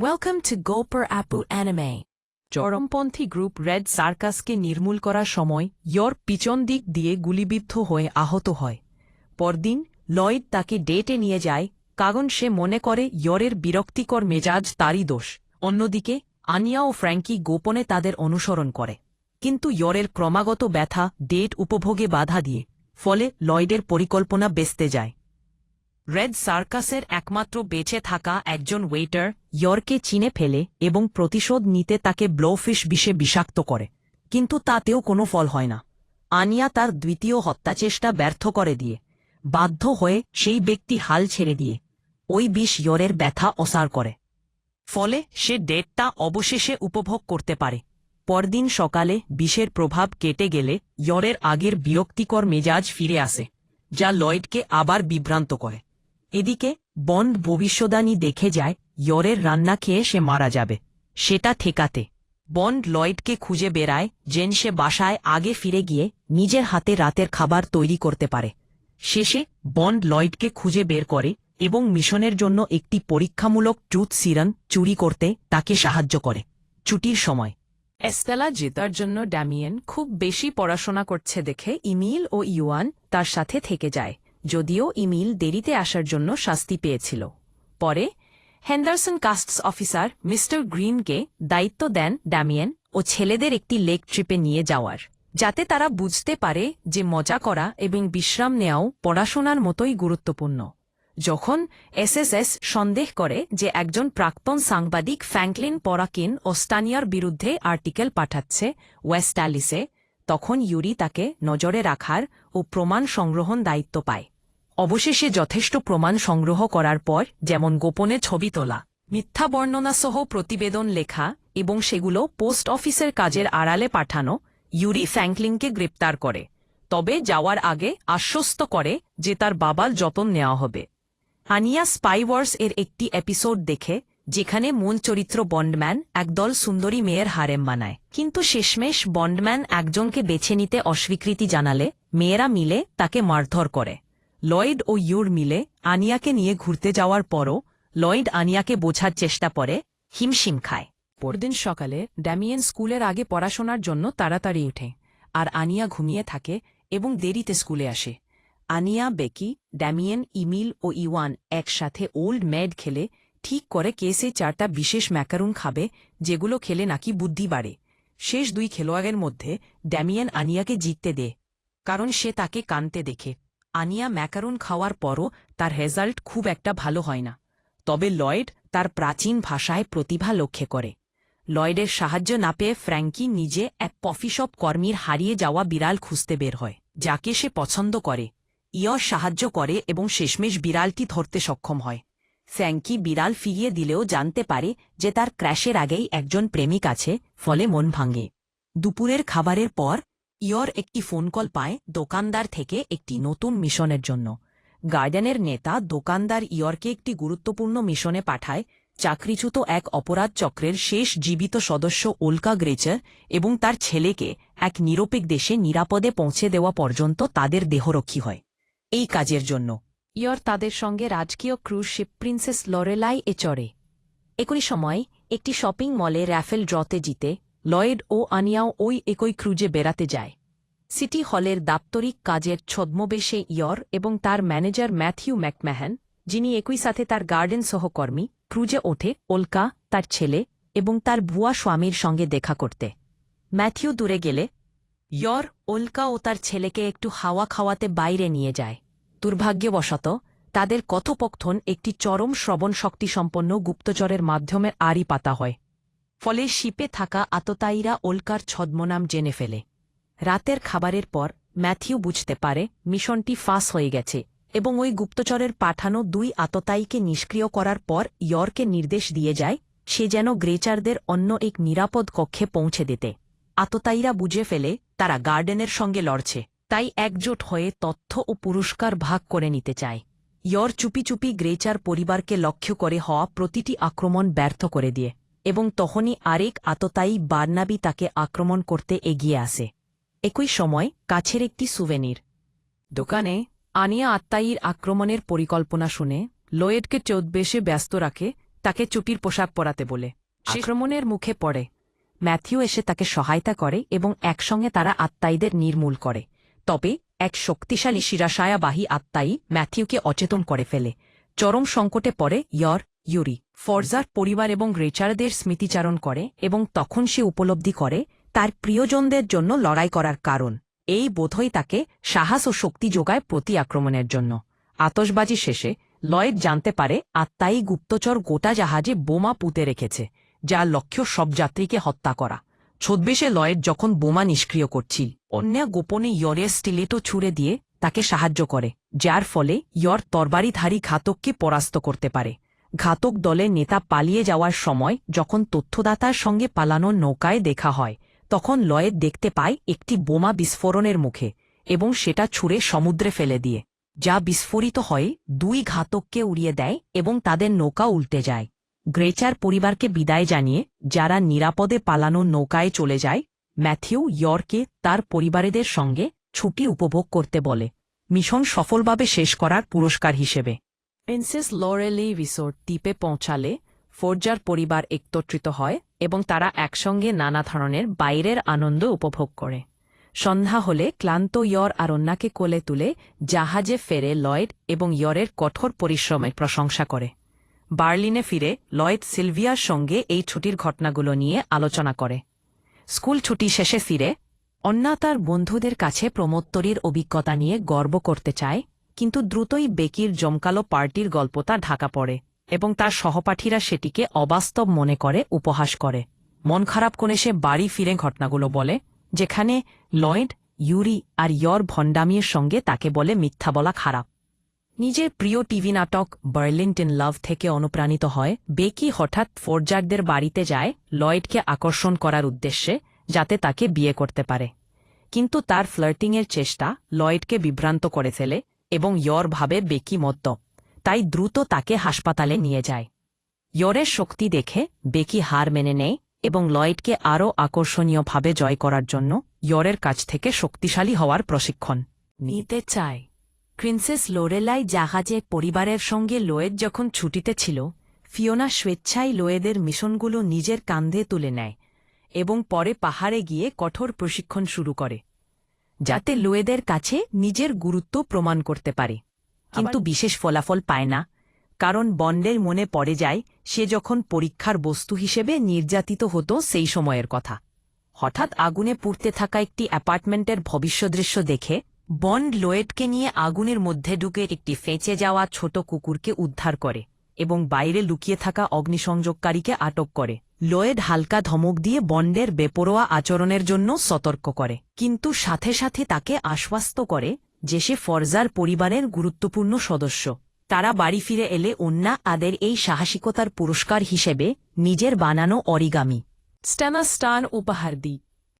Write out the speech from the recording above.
Welcome to Gopher Apu Anime. চরমপন্থী group red সার্কাসকে নির্মূল করার সময় ইয়র পিছন দিক দিয়ে গুলিবিদ্ধ হয়ে আহত হয়। পরদিন লয়েড তাকে ডেটে নিয়ে যায়, কারণ সে মনে করে ইয়রের বিরক্তিকর মেজাজ তারই দোষ। অন্যদিকে, আনিয়া ও ফ্র্যাঙ্কি গোপনে তাদের অনুসরণ করে। কিন্তু ইয়রের ক্রমাগত ব্যথা ডেট উপভোগে বাধা দিয়ে, ফলে লয়েডের পরিকল্পনা বেসতে যায়। রেড সার্কাসের একমাত্র বেঁচে থাকা একজন ওয়েটার ইয়র্কে চিনে ফেলে এবং প্রতিশোধ নিতে তাকে ব্লোফিশ বিষে বিষাক্ত করে। কিন্তু তাতেও কোনো ফল হয় না। আনিয়া তার দ্বিতীয় হত্যাচেষ্টা ব্যর্থ করে দিয়ে, বাধ্য হয়ে সেই ব্যক্তি হাল ছেড়ে দিয়ে ওই বিষ ইয়রের ব্যথা অসার করে। ফলে সে ডেটটা অবশেষে উপভোগ করতে পারে। পরদিন সকালে বিষের প্রভাব কেটে গেলে ইয়রের আগের বিরক্তিকর মেজাজ ফিরে আসে, যা লয়েডকে আবার বিভ্রান্ত করে। এদিকে বন্ড ভবিষ্যদানী দেখে যায়, ইয়রের রান্না খেয়ে সে মারা যাবে। সেটা ঠেকাতে। বন্ড লয়েডকে খুঁজে বেড়ায়, যেন সে বাসায় আগে ফিরে গিয়ে নিজের হাতে রাতের খাবার তৈরি করতে পারে। শেষে বন্ড লয়েডকে খুঁজে বের করে এবং মিশনের জন্য একটি পরীক্ষামূলক টুথ সিরান চুরি করতে তাকে সাহায্য করে। ছুটির সময়। এস্তেলা জেতার জন্য ড্যামিয়েন খুব বেশি পড়াশোনা করছে দেখে ইমিল ও ইউয়ান তার সাথে থেকে যায়। যদিও ইমিল দেরিতে আসার জন্য শাস্তি পেয়েছিল। পরে, হেন্ডারসন কাস্টস অফিসার মিস্টার গ্রিনকে দায়িত্ব দেন ড্যামিয়েন ও ছেলেদের একটি লেক ট্রিপে নিয়ে যাওয়ার, যাতে তারা বুঝতে পারে যে মজা করা এবং বিশ্রাম নেওয়াও পড়াশোনার মতোই গুরুত্বপূর্ণ। যখন এসএসএস সন্দেহ করে যে একজন প্রাক্তন সাংবাদিক ফ্র্যাঙ্কলিন পরাকিন ও স্টানিয়ার বিরুদ্ধে আর্টিকেল পাঠাচ্ছে ওয়েস্ট অ্যালিসে, তখন ইউরি তাকে নজরে রাখার ও প্রমাণ সংগ্রহণ দায়িত্ব পায়। অবশেষে যথেষ্ট প্রমাণ সংগ্রহ করার পর, যেমন গোপনে ছবি তোলা, মিথ্যা বর্ণনাসহ প্রতিবেদন লেখা এবং সেগুলো পোস্ট অফিসের কাজের আড়ালে পাঠানো, ইউরি ফ্র্যাঙ্কলিনকে গ্রেপ্তার করে। তবে যাওয়ার আগে আশ্বস্ত করে যে তার বাবার যতন নেওয়া হবে। আনিয়া স্পাইওয়ার্স এর একটি এপিসোড দেখে, যেখানে মূল চরিত্র বন্ডম্যান একদল সুন্দরী মেয়ের হারেম মানায়। কিন্তু শেষমেশ বন্ডম্যান একজনকে বেছে নিতে অস্বীকৃতি জানালে, মেয়েরা মিলে তাকে মারধর করে। লয়েড ও ইউর মিলে আনিয়াকে নিয়ে ঘুরতে যাওয়ার পরও লয়েড আনিয়াকে বোঝার চেষ্টা করে, হিমশিম খায়। পরদিন সকালে ড্যামিয়েন স্কুলের আগে পড়াশোনার জন্য তাড়াতাড়ি উঠে আর আনিয়া ঘুমিয়ে থাকে এবং দেরিতে স্কুলে আসে। আনিয়া, বেকি, ড্যামিয়েন, ইমিল ও ইওয়ান একসাথে ওল্ড ম্যাড খেলে ঠিক করে কেসে চারটা বিশেষ ম্যাকারুন খাবে, যেগুলো খেলে নাকি বুদ্ধি বাড়ে। শেষ দুই খেলোয়াড়ের মধ্যে ড্যামিয়েন আনিয়াকে জিততে দে, কারণ সে তাকে কানতে দেখে। আনিয়া ম্যাকারুন খাওয়ার পরও তার রেজাল্ট খুব একটা ভালো হয় না। তবে লয়েড তার প্রাচীন ভাষায় প্রতিভা লক্ষ্যে করে। লয়েডের সাহায্য না পেয়ে ফ্র্যাঙ্কি নিজে এক কফিশপ কর্মীর হারিয়ে যাওয়া বিড়াল খুঁজতে বের হয়, যাকে সে পছন্দ করে। ইয়র সাহায্য করে এবং শেষমেশ বিড়ালটি ধরতে সক্ষম হয়। ফ্র্যাঙ্কি বিড়াল ফিরিয়ে দিলেও জানতে পারে যে তার ক্র্যাশের আগেই একজন প্রেমিক আছে, ফলে মন ভাঙে। দুপুরের খাবারের পর ইয়র একটি ফোন কল পায় দোকানদার থেকে একটি নতুন মিশনের জন্য। গার্ডেনের নেতা দোকানদার ইয়রকে একটি গুরুত্বপূর্ণ মিশনে পাঠায়, চাকরিচ্যুত এক অপরাধ চক্রের শেষ জীবিত সদস্য ওলকা গ্রেচার এবং তার ছেলেকে এক নিরপেক দেশে নিরাপদে পৌঁছে দেওয়া পর্যন্ত তাদের দেহরক্ষী হয়। এই কাজের জন্য। ইয়র তাদের সঙ্গে রাজকীয় ক্রুজ শিপ প্রিন্সেস লরেলাই এ চড়ে। একই সময় একটি শপিং মলে র্যাফেল ড্রতে জিতে লয়েড ও আনিয়াও ওই একই ক্রুজে বেড়াতে যায়। সিটি হলের দাপ্তরিক কাজের ছদ্মবেশে ইয়র এবং তার ম্যানেজার ম্যাথিউ ম্যাকম্যাহন, যিনি একই সাথে তার গার্ডেন সহকর্মী, ক্রুজে ওঠে ওলকা, তার ছেলে এবং তার ভুয়া স্বামীর সঙ্গে দেখা করতে। ম্যাথিউ দূরে গেলে, ইয়র, ওলকা ও তার ছেলেকে একটু হাওয়া খাওয়াতে বাইরে নিয়ে যায়। দুর্ভাগ্যবশত, তাদের কথোপকথন একটি চরম শ্রবণ শক্তিসম্পন্ন গুপ্তচরের মাধ্যমে আড়ি পাতা হয়। ফলে শিপে থাকা আততায়ীরা ওলকার ছদ্মনাম জেনে ফেলে। রাতের খাবারের পর ম্যাথিউ বুঝতে পারে মিশনটি ফাঁস হয়ে গেছে এবং ওই গুপ্তচরের পাঠানো দুই আততায়ীকে নিষ্ক্রিয় করার পর ইয়র্কে নির্দেশ দিয়ে যায়, সে যেন গ্রেচারদের অন্য এক নিরাপদ কক্ষে পৌঁছে দিতে। আততায়ীরা বুঝে ফেলে তারা গার্ডেনের সঙ্গে লড়ছে, তাই একজোট হয়ে তথ্য ও পুরস্কার ভাগ করে নিতে চায়। ইয়র চুপি চুপি গ্রেচার পরিবারকে লক্ষ্য করে হওয়া প্রতিটি আক্রমণ ব্যর্থ করে দিয়ে। এবং তখনই আরেক আততায়ী বার্নাবি তাকে আক্রমণ করতে এগিয়ে আসে। একই সময় কাছের একটি সুভেনির। দোকানে আনিয়া আত্মায়ীর আক্রমণের পরিকল্পনা শুনে লোয়েডকে চোদ্বেশে ব্যস্ত রাখে, তাকে চুপির পোশাক পরাতে বলে। আক্রমণের মুখে পড়ে। ম্যাথিউ এসে তাকে সহায়তা করে এবং একসঙ্গে তারা আত্মাইদের নির্মূল করে। তবে এক শক্তিশালী শিরাশায়াবাহী আত্মাই ম্যাথিউকে অচেতন করে ফেলে। চরম সংকটে পড়ে ইয়র ইউরি, ফরজার পরিবার এবং রেচারদের স্মৃতিচারণ করে এবং তখন সে উপলব্ধি করে তার প্রিয়জনদের জন্য লড়াই করার কারণ। এই বোধই তাকে সাহস ও শক্তি যোগায় প্রতি আক্রমণের জন্য। আতসবাজি শেষে লয়েড জানতে পারে আত্মাই গুপ্তচর গোটা জাহাজে বোমা পুঁতে রেখেছে, যার লক্ষ্য সব যাত্রীকে হত্যা করা। ছদ্মেশে লয়েড যখন বোমা নিষ্ক্রিয় করছিল, অন্য গোপনে ইয়রের স্টিলেটো ছুড়ে দিয়ে তাকে সাহায্য করে, যার ফলে ইয়র তরবারিধারী ঘাতককে পরাস্ত করতে পারে। ঘাতক দলের নেতা পালিয়ে যাওয়ার সময় যখন তথ্যদাতার সঙ্গে পালানোর নৌকায় দেখা হয়, তখন লয়েড দেখতে পায় একটি বোমা বিস্ফোরণের মুখে এবং সেটা ছুঁড়ে সমুদ্রে ফেলে দিয়ে, যা বিস্ফোরিত হয়ে দুই ঘাতককে উড়িয়ে দেয় এবং তাদের নৌকা উল্টে যায়। গ্রেচার পরিবারকে বিদায় জানিয়ে যারা নিরাপদে পালানো নৌকায় চলে যায়, ম্যাথিউ ইয়র্কে তার পরিবারেদের সঙ্গে ছুটি উপভোগ করতে বলে, মিশন সফলভাবে শেষ করার পুরস্কার হিসেবে। প্রিন্সেস লরেলি রিসোর্ট দ্বীপে পৌঁছালে ফোর্জার পরিবার একত্রিত হয় এবং তারা একসঙ্গে নানা ধরনের বাইরের আনন্দ উপভোগ করে। সন্ধ্যা হলে ক্লান্ত ইয়র আর অন্যাকে কোলে তুলে জাহাজে ফেরে লয়েড এবং ইয়রের কঠোর পরিশ্রমের প্রশংসা করে। বার্লিনে ফিরে লয়েড সিলভিয়ার সঙ্গে এই ছুটির ঘটনাগুলো নিয়ে আলোচনা করে। স্কুল ছুটি শেষে ফিরে অন্যা তার বন্ধুদের কাছে প্রমোত্তরীর অভিজ্ঞতা নিয়ে গর্ব করতে চায় কিন্তু দ্রুতই বেকির জমকালো পার্টির গল্পটা ঢাকা পড়ে এবং তার সহপাঠীরা সেটিকে অবাস্তব মনে করে, উপহাস করে। মন খারাপ করে সে বাড়ি ফিরে ঘটনাগুলো বলে, যেখানে লয়েড, ইউরি আর ইয়র ভণ্ডামির সঙ্গে তাকে বলে মিথ্যা বলা খারাপ। নিজের প্রিয় টিভি নাটক বার্লিনটিন লাভ থেকে অনুপ্রাণিত হয়। বেকি হঠাৎ ফোর্জারদের বাড়িতে যায় লয়েডকে আকর্ষণ করার উদ্দেশ্যে যাতে তাকে বিয়ে করতে পারে। কিন্তু তার ফ্লার্টিংয়ের চেষ্টা লয়েডকে বিভ্রান্ত করে ফেলে এবং ইয়র ভাবে বেকি মদ্য তাই দ্রুত তাকে হাসপাতালে নিয়ে যায়। ইয়রের শক্তি দেখে বেকি হার মেনে নেয় এবং লয়েডকে আরও আকর্ষণীয়ভাবে জয় করার জন্য ইয়রের কাছ থেকে শক্তিশালী হওয়ার প্রশিক্ষণ নিতে চায়। প্রিন্সেস লোরেলাই জাহাজে পরিবারের সঙ্গে লোয়েদ যখন ছুটিতে ছিল, ফিওনা স্বেচ্ছায় লোয়েদের মিশনগুলো নিজের কান্ধে তুলে নেয় এবং পরে পাহাড়ে গিয়ে কঠোর প্রশিক্ষণ শুরু করে। যাতে লোয়েদের কাছে নিজের গুরুত্ব প্রমাণ করতে পারে। কিন্তু বিশেষ ফলাফল পায় না কারণ বন্ডের মনে পড়ে যায় সে যখন পরীক্ষার বস্তু হিসেবে নির্যাতিত হতো সেই সময়ের কথা। হঠাৎ আগুনে পুড়তে থাকা একটি অ্যাপার্টমেন্টের ভবিষ্যদৃশ্য দেখে বন্ড লোয়েটকে নিয়ে আগুনের মধ্যে ঢুকে একটি ফেঁচে যাওয়া ছোট কুকুরকে উদ্ধার করে এবং বাইরে লুকিয়ে থাকা অগ্নিসংযোগকারীকে আটক করে। লোয়েড হালকা ধমক দিয়ে বন্ডের বেপরোয়া আচরণের জন্য সতর্ক করে, কিন্তু সাথে সাথে তাকে আশ্বস্ত করে যে সে ফরজার পরিবারের গুরুত্বপূর্ণ সদস্য। তারা বাড়ি ফিরে এলে অন্যা আদের এই সাহসিকতার পুরস্কার হিসেবে নিজের বানানো অরিগামি। স্ট্যানাস্টান উপহার দিই।